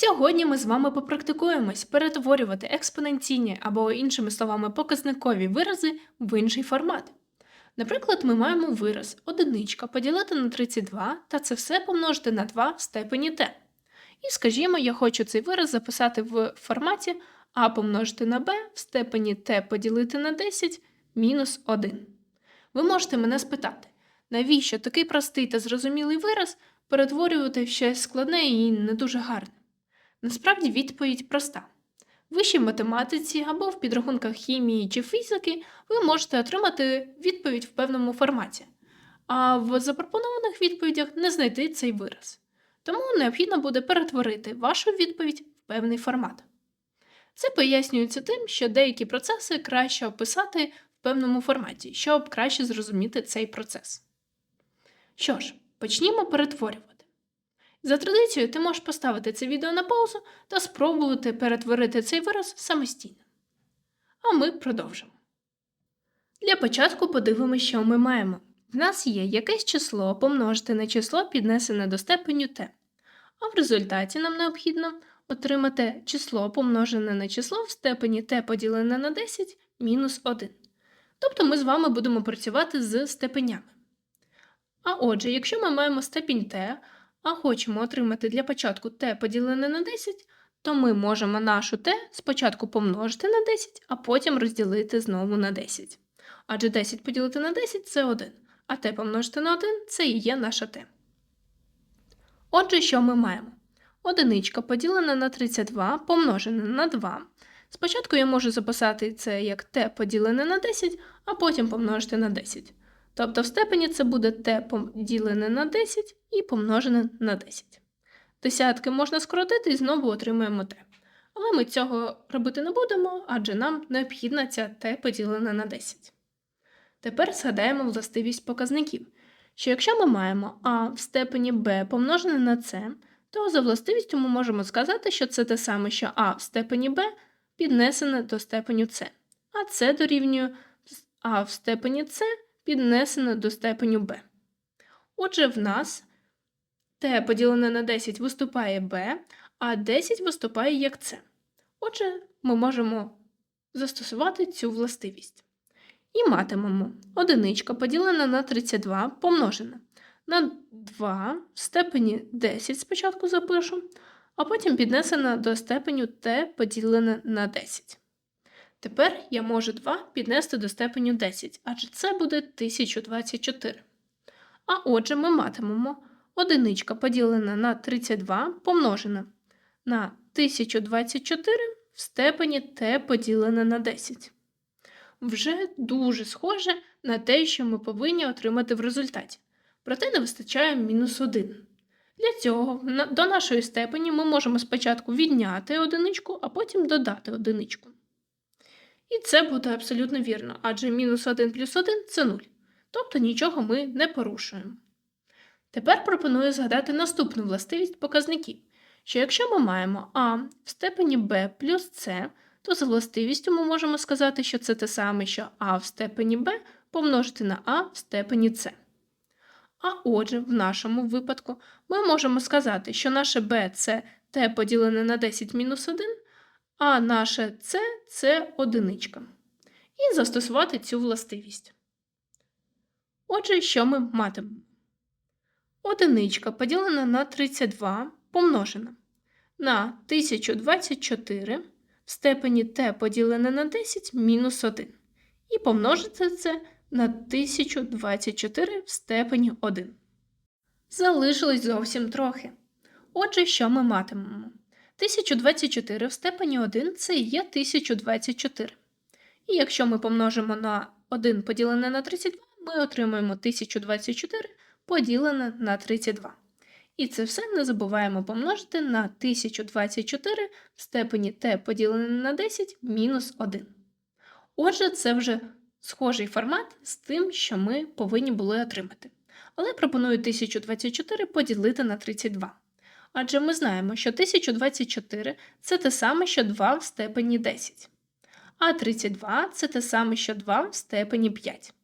Сьогодні ми з вами попрактикуємось перетворювати експоненційні або, іншими словами, показникові вирази в інший формат. Наприклад, ми маємо вираз одиничка поділити на 32 та це все помножити на 2 в степені t. І скажімо, я хочу цей вираз записати в форматі а помножити на b в степені t поділити на 10 мінус 1. Ви можете мене спитати, навіщо такий простий та зрозумілий вираз перетворювати в щось складне і не дуже гарне? Насправді відповідь проста. В вищій математиці або в підрахунках хімії чи фізики ви можете отримати відповідь в певному форматі, а в запропонованих відповідях не знайти цей вираз. Тому необхідно буде перетворити вашу відповідь в певний формат. Це пояснюється тим, що деякі процеси краще описати в певному форматі, щоб краще зрозуміти цей процес. Що ж, почнімо перетворювати. За традицією, ти можеш поставити це відео на паузу та спробувати перетворити цей вираз самостійно. А ми продовжимо. Для початку подивимося, що ми маємо. В нас є якесь число помножити на число, піднесене до степеню t. А в результаті нам необхідно отримати число помножене на число в степені t поділене на 10 мінус 1. Тобто ми з вами будемо працювати з степенями. А отже, якщо ми маємо степінь t, а хочемо отримати для початку t поділене на 10, то ми можемо нашу t спочатку помножити на 10, а потім розділити знову на 10. Адже 10 поділити на 10 це 1, а t помножити на 1 це і є наша t. Отже, що ми маємо? Одиничка поділена на 32 помножена на 2. Спочатку я можу записати це як t поділене на 10, а потім помножити на 10. Тобто в степені це буде t поділене на 10 і помножене на 10. Десятки можна скоротити і знову отримаємо t. Але ми цього робити не будемо, адже нам необхідна ця t поділена на 10. Тепер згадаємо властивість показників, що якщо ми маємо а в степені b помножене на c, то за властивістю ми можемо сказати, що це те саме, що а в степені b піднесене до степеню c, а це дорівнює а в степені c піднесено до степеню b. Отже, в нас t поділене на 10 виступає b, а 10 виступає як c. Отже, ми можемо застосувати цю властивість. І матимемо одиничка поділена на 32 помножена на 2 в степені 10 спочатку запишу, а потім піднесена до степеню t поділене на 10. Тепер я можу 2 піднести до степеню 10, адже це буде 1024. А отже, ми матимемо одиничка поділена на 32 помножена на 1024 в степені t поділене на 10. Вже дуже схоже на те, що ми повинні отримати в результаті. Проте не вистачає мінус 1. Для цього до нашої степені ми можемо спочатку відняти одиничку, а потім додати одиничку. І це буде абсолютно вірно, адже мінус 1 плюс 1 це 0. Тобто нічого ми не порушуємо. Тепер пропоную згадати наступну властивість показників, що якщо ми маємо а в степені b плюс c, то за властивістю ми можемо сказати, що це те саме, що а в степені b помножити на а в степені c. А отже, в нашому випадку ми можемо сказати, що наше b це t поділене на 10 мінус 1, а наше c це одиничка. І застосувати цю властивість. Отже, що ми матимемо? Одиничка поділена на 32 помножена на 1024 в степені t поділене на 10 мінус 1. І помножити це на 1024 в степені 1. Залишилось зовсім трохи. Отже, що ми матимемо? 1024 в степені 1 це є 1024. І якщо ми помножимо на 1 поділене на 32, ми отримаємо 1024 поділене на 32. І це все не забуваємо помножити на 1024 в степені t поділене на 10 мінус 1. Отже, це вже схожий формат з тим, що ми повинні були отримати. Але пропоную 1024 поділити на 32. Адже ми знаємо, що 1024 це те саме, що 2 в степені 10. А 32 це те саме, що 2 в степені 5.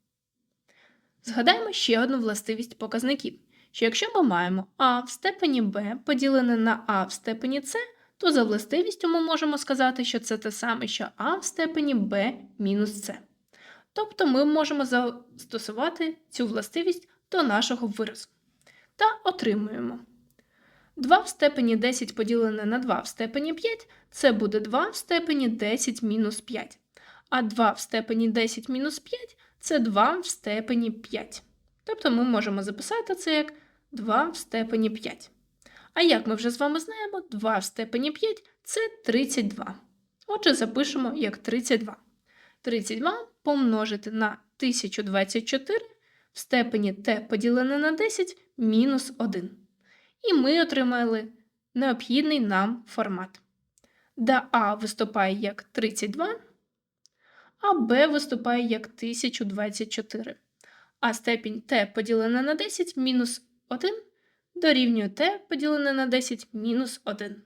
Згадаємо ще одну властивість показників, що якщо ми маємо а в степені b поділене на а в степені c, то за властивістю ми можемо сказати, що це те саме, що а в степені b мінус c. Тобто ми можемо застосувати цю властивість до нашого виразу. Та отримуємо. 2 в степені 10 поділене на 2 в степені 5 це буде 2 в степені 10 мінус 5. А 2 в степені 10 мінус 5 це 2 в степені 5. Тобто ми можемо записати це як 2 в степені 5. А як ми вже з вами знаємо, 2 в степені 5 це 32. Отже, запишемо як 32. 32 помножити на 1024 в степені t поділене на 10 мінус 1. І ми отримали необхідний нам формат. Де А виступає як 32, а Б виступає як 1024. А степінь Т поділене на 10 мінус 1 дорівнює Т поділене на 10 мінус 1.